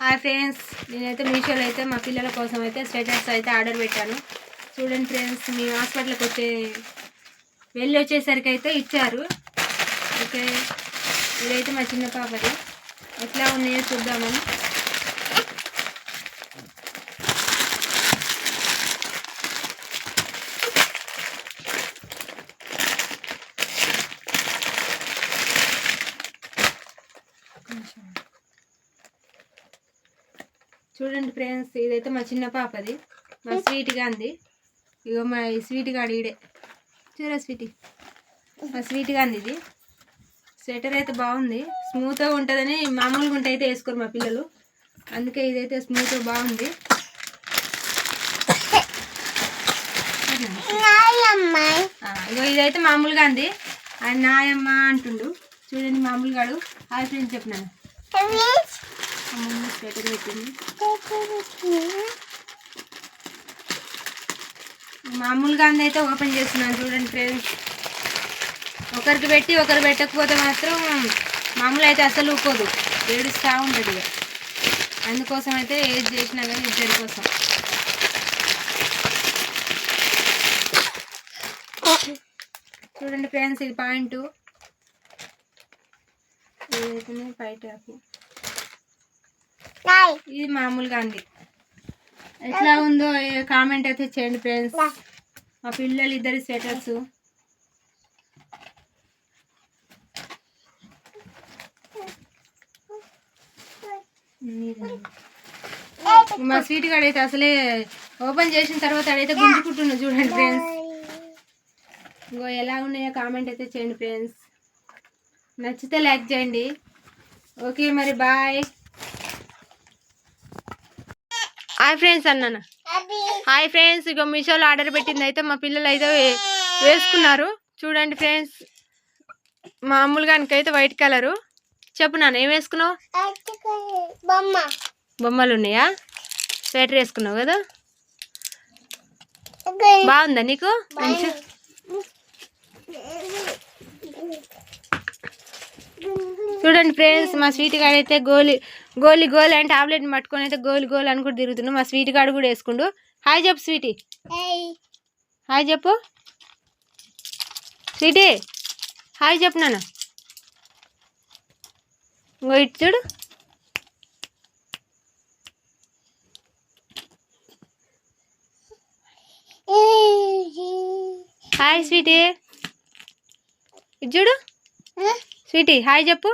Hi friends నేనైతే మీషోలో అయితే మా పిల్లల కోసం అయితే స్వెటర్స్ అయితే ఆర్డర్ పెట్టాను. చూడండి ఫ్రెండ్స్ మీ హాస్పిటల్కి వచ్చే వెళ్ళి వచ్చేసరికి అయితే ఇచ్చారు. ఓకే ఇదైతే మా చిన్న పాపది. ఎట్లా ఉన్నాయో చూద్దామని. చూడండి ఫ్రెండ్స్ ఇదైతే మా చిన్న పాపది. మా స్వీట్గా అంది. ఇగో మా ఈ స్వీట్ ఈడే. చూరా స్వీటీ. మా స్వీట్గా అంది ఇది. స్వెటర్ అయితే బాగుంది. స్మూత్గా ఉంటుందని మామూలుగా ఉంటే అయితే వేసుకోరు మా పిల్లలు. అందుకే ఇదైతే స్మూత్గా బాగుంది. ఇగో ఇదైతే మామూలుగా అంది. ఆయన నాయమ్మ అంటుండు. చూడండి మామూలుగాడు. హాయ్ ఫ్రెండ్స్ చెప్పినాను అమ్మమ్మ స్వెటర్ పెట్టింది. మామూలుగా అందైతే ఓపెన్ చేస్తున్నాను చూడండి ఫ్రెండ్స్. ఒకరికి పెట్టి ఒకరు పెట్టకపోతే మాత్రం మామూలు అయితే అసలు ఊకోదు. ఏడుస్తూ ఉంటుంది అందుకోసం అయితే ఏది చేసినా కానీ ఇద్దరి కోసం. చూడండి ఫ్రెండ్స్ ఇది పాయింట్. ఇదైతే పై ఇది మామూలుగా అంది. ఎట్లా ఉందో కామెంట్ అయితే చేయండి ఫ్రెండ్స్ మా పిల్లలు ఇద్దరి స్వెటర్స్. మా స్వీట్ గాడు అయితే అసలే ఓపెన్ చేసిన తర్వాత అడైతే గుంజుకుంటున్నా చూడండి ఫ్రెండ్స్ ఇంకో ఎలా ఉన్నాయో కామెంట్ అయితే చేయండి ఫ్రెండ్స్ నచ్చితే లైక్ చేయండి. ఓకే మరి బాయ్ హాయ్ ఫ్రెండ్స్ అన్నాను? హాయ్ ఫ్రెండ్స్ ఇక మీషోలో ఆర్డర్ పెట్టింది అయితే మా పిల్లలు అయితే వేసుకున్నారు. చూడండి ఫ్రెండ్స్ మామూలుగా అయితే వైట్ కలరు చెప్పు నాన్న ఏం వేసుకున్నావు? బొమ్మ. బొమ్మలు ఉన్నాయా? స్వెటర్ వేసుకున్నావు కదా? బాగుందా నీకు? మంచి చూడండి ఫ్రెండ్స్ మా స్వీట్ గాడు అయితే గోలి గోలి గోలి అంటే టాబ్లెట్ పట్టుకొని అయితే గోలి గోలి అని కూడా తిరుగుతున్నాడు మా స్వీట్ గాడు కూడా వేసుకుండు. హాయ్ చెప్పు స్వీటీ. హాయ్ చెప్పు. స్వీటీ హాయ్ చెప్పు నాన్న. ఇంకో ఇటు చూడు. Hi sweetie. ఇటు చూడు. స్వీటీ హాయ్ చెప్పు.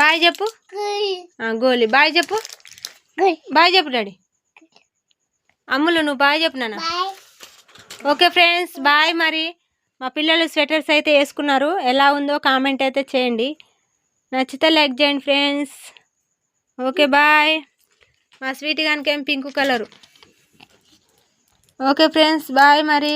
బాయ్ చెప్పు. గోలి. బాయ్ చెప్పు. బాయ్ చెప్పు డాడీ. అమ్ములు నువ్వు బాయ్ చెప్పు నాన్న. Okay friends. బాయ్ మరి. మా పిల్లలు స్వెటర్స్ అయితే వేసుకున్నారు. ఎలా ఉందో కామెంట్ అయితే చేయండి. నచ్చితే లైక్ చేయండి ఫ్రెండ్స్. Okay bye. మా స్వీట్ కనుక ఏం pink colour. Okay friends. Bye మరి.